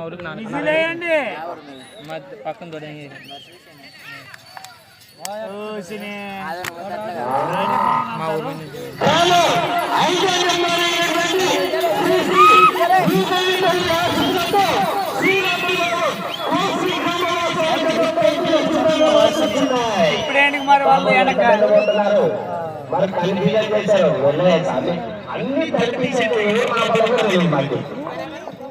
మా ఊరికి మా పక్కన తోడే చూసిని మా ఊరి ఇప్పుడేంటి మరి వాళ్ళు వెనక మరి కన్ఫ్యూజన్ చేశారు. ఉన్నాయి స్వామి అన్ని మా తెలియదు మాకు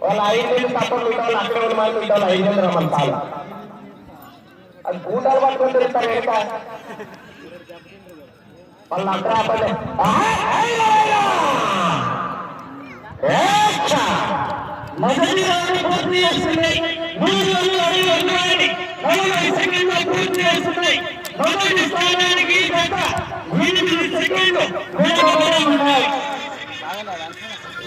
వాళ్ళు ఐదు వేలు తప్ప మిగతా వాళ్ళు అక్కడ ఉన్న మిగతా వాళ్ళు ఐదు వేలు రమ్మని చాలు అది గూటాలు పట్టుకొని తిరుగుతారు వెనక వాళ్ళు అక్కడ ఆపండి. మొదటి రౌండ్ పూర్తి చేస్తున్నాయి. మూడు వందల అడుగులు ఉన్నాయి నలభై సెకండ్లు పూర్తి చేస్తున్నాయి. మొదటి స్థానానికి గత ఎనిమిది సెకండ్లు వెనుకబడి ఉన్నాయి.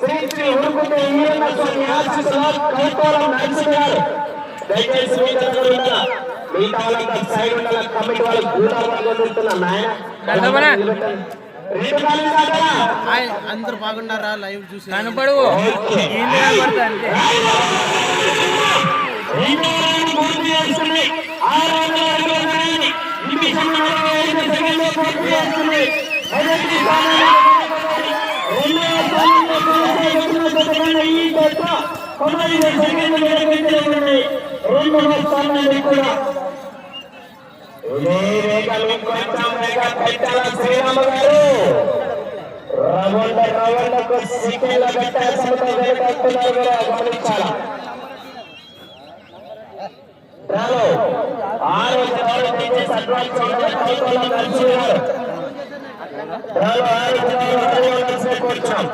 శ్రీ శ్రీ ఉరుకుంట ఈరన్న స్వామి ఆశీస్సులో కైకోలం నరసింహ గారు. దయచేసి మీ దగ్గర ఉండాలా? మిగతా వాళ్ళంతా సైడ్ ఉండాలా? కమిటీ వాళ్ళు గూడాలు పట్టుకొని ఉంటున్నా నాయన. కనపడా? రెండు కాళ్ళు కాదా అందరు బాగున్నారా? లైవ్ చూసి కనపడు ఓకే. ఏంటి కనపడతా అంతే రెండో రౌండ్ పూర్తి చేస్తున్నాయి ఆరు వందల అడుగుల దూరాన్ని నిమిషం నలభై ఐదు సెకండ్లు పూర్తి రెండవ స్థానాన్ని కూడా కొంచెం పెట్టాల శ్రీరామ గారు రవండ రవండకు గమనించాలా? రాలో ఆరు జనాలు దయచేసి అడ్వాన్స్ ఉండగా కౌతల నరసింహ రాలో ఆరు జనాలు ఆరు నరసింహ కూర్చున్నాం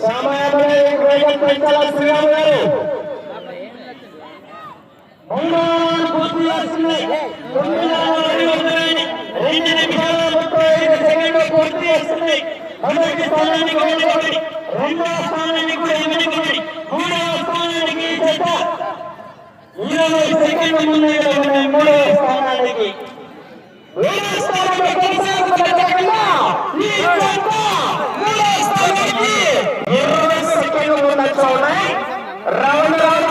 సమయంలో వేగం పెంచాల గారు? పూర్తి చేస్తున్నాయి తొమ్మిది రెండు నిమిషాల ముప్పై ఐదు సెకండ్లు పూర్తి చేస్తున్నాయి మొదటి స్థానానికి రెండవ స్థానానికి కూడా వెనుకబడి మూడవ స్థానానికి ఈ జత ఇరవై సెకండ్ల ముందంజలో ఉన్నాయి మూడవ స్థానానికి మూడవ స్థానంలో కొనసాగుతున్న జతకన్నా ఈ జత మూడవ స్థానానికి ఇరవై సెకండ్ల ముందంజలో ఉన్నాయి రౌండ్ రౌండ్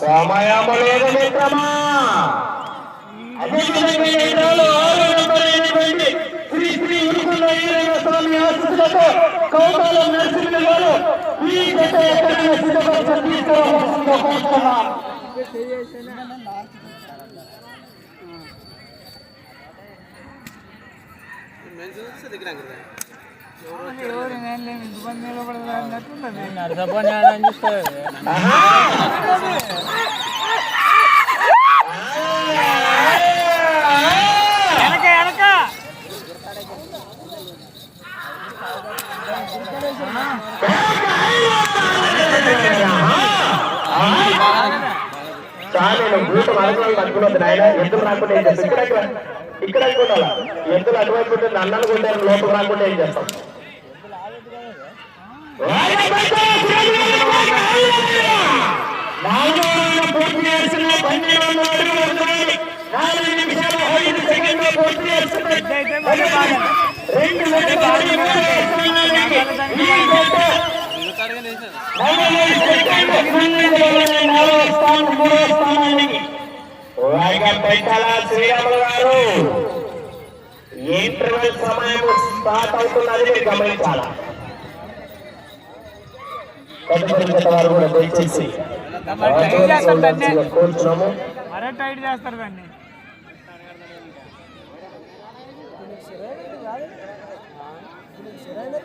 సమయము లేదు మిత్రమా. అదేవిధంగా ఈ రోజు ఆరు నెంబర్ అయినటువంటి శ్రీ శ్రీ ఉరుకుల ఈరయ్య స్వామి ఆశీస్సులతో కౌతాలం నరసింహ గారు ఈ జత ఎక్కడైనా సిద్ధపరిచి తీసుకురావాల్సిందిగా కోరుతున్నాం దగ్గర ఎవరు నేను లేని ఇబ్బంది నిలబడదు అన్నట్టుంటది నరసపని అని చూస్తారు వెనక వెనక చాలా నేను బూట మార్గంలో పట్టుకున్నది నాయన. ఎద్దులు రాకుండా ఏం చేస్తాం ఇక్కడ ఇక్కడ. అనుకుంటా ఎద్దులు అటువైపు ఉంటే నన్నలు కొట్టారు లోపల రాకుండా ఏం చేస్తాం రౌండ్ పూర్తి చేసిన పన్నెండు వందల అడుగులు ఉన్నాయి. నాలుగు నిమిషాల ఐదు సెకండ్లు పూర్తి చేస్తున్నాయి. రెండు నిమిషాల ఐదు స్థానానికి శ్రీరాములు గారు ఇంటర్వెల్ సమయం స్టార్ట్ అవుతున్నది మీరు గమనించాలా వారు కూడా దయచేసి కోరుతున్నాము మరే టైట్ చేస్తారు దాన్ని కేక, కేక, రావాలి, సభ్యులారా. ఎరదానికి వేయలేదబ్బా క్రాష్ సినిమా ఇంటర్వెల్ అయిపోయినది ఇప్పుడు వేగం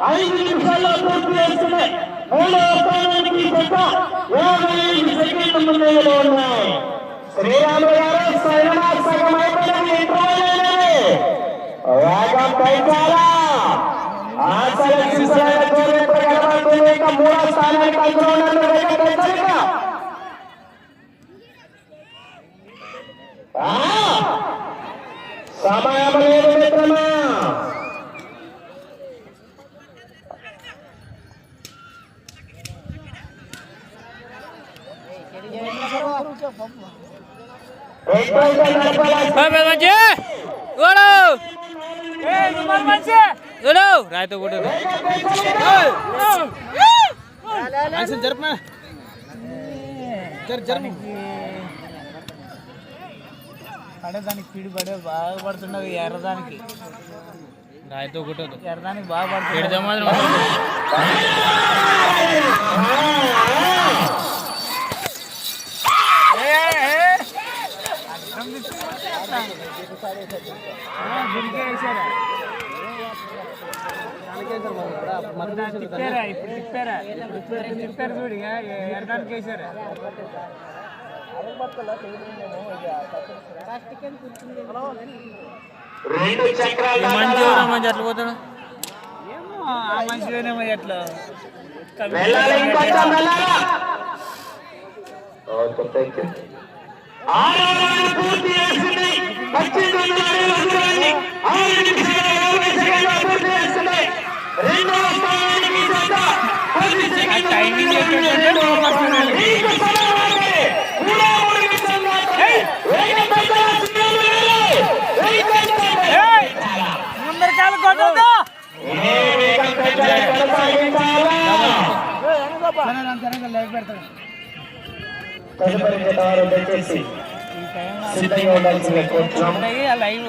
ఇప్పుడు ఐదవ రౌండ్ పూర్తి చేసింది. పదహైదు నిమిషాలు. ఐదు నిమిషాల్లో పూర్తి చేసింది. మూడవ స్థానానికి జత యాభై ఐదు సెకండ్ల ముందంజలో ఉన్నాయి శ్రీరాములు గారు సైనా సగం అయిపోయినది ఇంటర్వెల్ అయినది వేగం పెంచాలా ఆశల సింసలైన జోరు ఇప్పుడు కనబడుతుంది ఇంకా మూడో స్థానానికి అందులో ఉన్నారు వేగం పెంచాలి ఇక. ఆ! సమయం లేదు మిత్రమా రాయితో కొట్టదు యాక్షన్ జరుపునా జరు జరుపు. పడే దానికి పిడి పడే బాగా పడుతున్నది ఎర్రదానికి. రాయితో కొట్టదు ఎర్రదానికి బాగా పడుతుంది తిప్పారా? ఇప్పుడు తిప్పారా? ఇప్పుడు తిప్పారు చూడు ఇక ఎర్రదానికి వేసారా రెండు చక్రాలు మంచి మంచి అట్లా పోతాడు ఏమో ఆ పూర్తి చేసింది. పూర్తి చేసింది. రెండవ స్థానానికి జత పది సెకండ్ల టైమింగ్ ముందంజలో ఏంటంటే ఉంది. మూడు పడుతున్నాయి. నీకు సమయమైంది. మూడో మూడు నిమిషాలు మాత్రమే. వేగం పెంచాలా శ్రీరాములు గారు? వేగం పెంచాలా? ముందరకాల కొట్టదు ఇదే వేగం పెంచాలి, కొనసాగించాలా? తదుపరి జత వారు దయచేసి సిద్ధంగా ఉండాల్సిందిగా కోరుతున్నాం లైవ్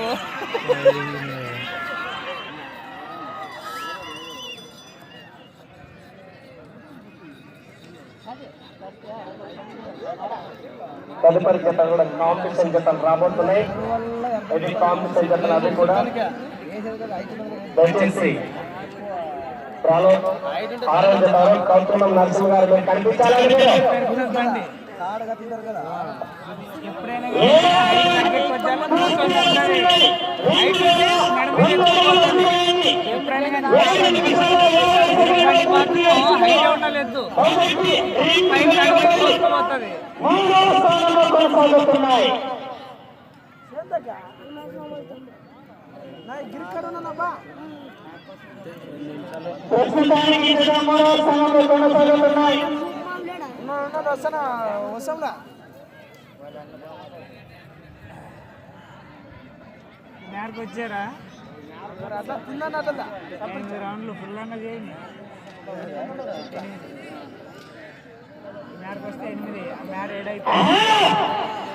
తదుపరి జతలు కూడా కాంపిటీషన్ జతలు రాబోతున్నాయి. ఇది కాంపిటీషన్ జతలు అవి కూడా దయచేసి ప్రాలో ఆరో జత కౌతులం నరసింహ గారు మీరు కనిపించాలని మీరు బండి ఎప్పుడైనా మూడవ స్థానంలో కొనసాగుతున్నాయి. జత మూడవ స్థానంలో కొనసాగుతున్నాయి మేరకు వచ్చారా? ఎనిమిది రౌండ్లు ఫుల్ అన్న చేయండి. మేరకు వస్తే ఎనిమిది ఆ మేర ఏడైపోయింది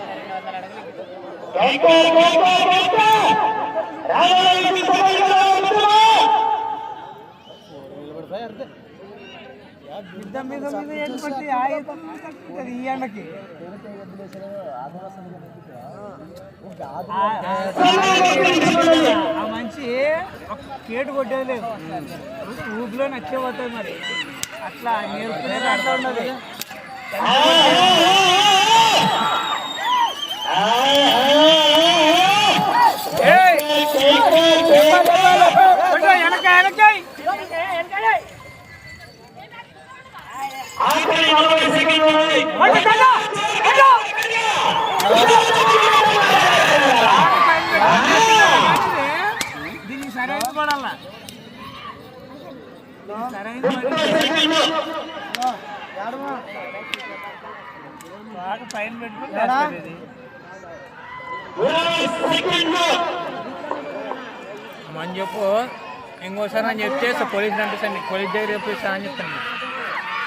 గట్టారు, మీద మీద ఎటువంటి ఆ ఈ ఎండకి ఆ- మంచి కేటు కొట్టేది లేదు ఊపిలో నచ్చే పోతుంది మరి అట్లా నేర్పుకునేది అట్లా ఉన్నది Ah! కొట్టు, వెనక వెనకాయ్ ఆఖరి నలభై సెకండ్లు ఉన్నాయి. దీనికి సరైన పడాల సరైన ముప్పై సెకండ్లు. బాగా పైన చెప్పు. ఇంకోసారి అని చెప్తే పోలీస్ పంపిస్తాను పోలీస్ దగ్గర చెప్పిస్తా అని చెప్తాను.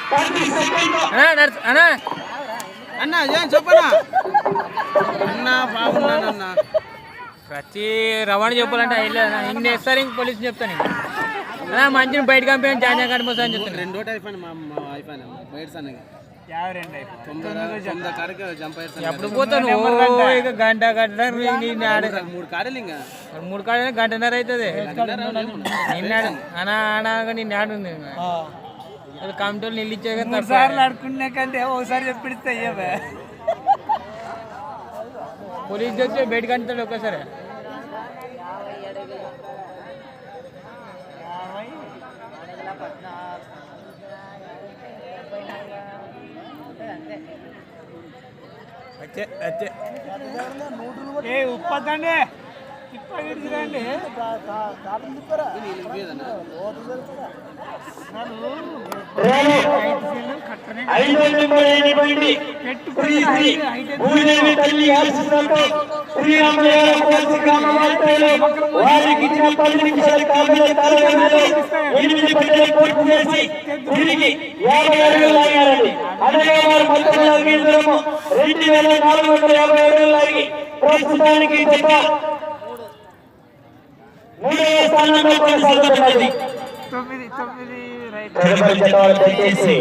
అన్నా అన్నా. అన్న ఏం చెప్పనా? అన్న బాగున్నానన్న ప్రతి రవాణా చెప్పాలంటే అయ్యలేదు ఇన్ని వేస్తారు ఇంక పోలీసు చెప్తాను ఇంక. అలా మంచిని బయట కంపెనీ జాయిన్ కడిపోతా అని చెప్తాను. రెండో అయిపోయిన మా అయిపోయినా బయట ఎప్పుడు పోతాను ఇక గంట గంట మూడు కాడలు ఇంకా. మూడు కాడ గంటన్నర అవుతుంది. నిన్నాడు. అనా అనా నిన్న ఆడుంది కమిటీలు నీళ్ళు ఇచ్చే కదా తప్ప. సార్లు ఆడుకునే కంటే ఒకసారి అయ్యవే పోలీస్ వచ్చి బయట కంటాడు ఒక్కసారి వచ్చే వచ్చే ఏ ఉప్పదండి ఇప్ప విడిచిరండి ఐదో నెంబర్ అయినటువంటి శ్రీ శ్రీ భూదేవి తల్లి ఆశీస్సులతో శ్రీరామయ్య కోసి గ్రామ వార్తలు వారికి ఇచ్చిన పది నిమిషాల కాలంలో తారకములో ఎనిమిది పట్టలు పూర్తి చేసి తిరిగి యాభై అడుగులు లాగారండి అనగా వారు పంతొమ్మిది అంగీకరము రెండు వేల నాలుగు వందల యాభై అడుగులు లాగి ప్రస్తుతానికి గత మూడవ స్థానంలో కొనసాగుతున్నది. తొమ్మిది తొమ్మిది. जगदम्ब चतौर बेटे से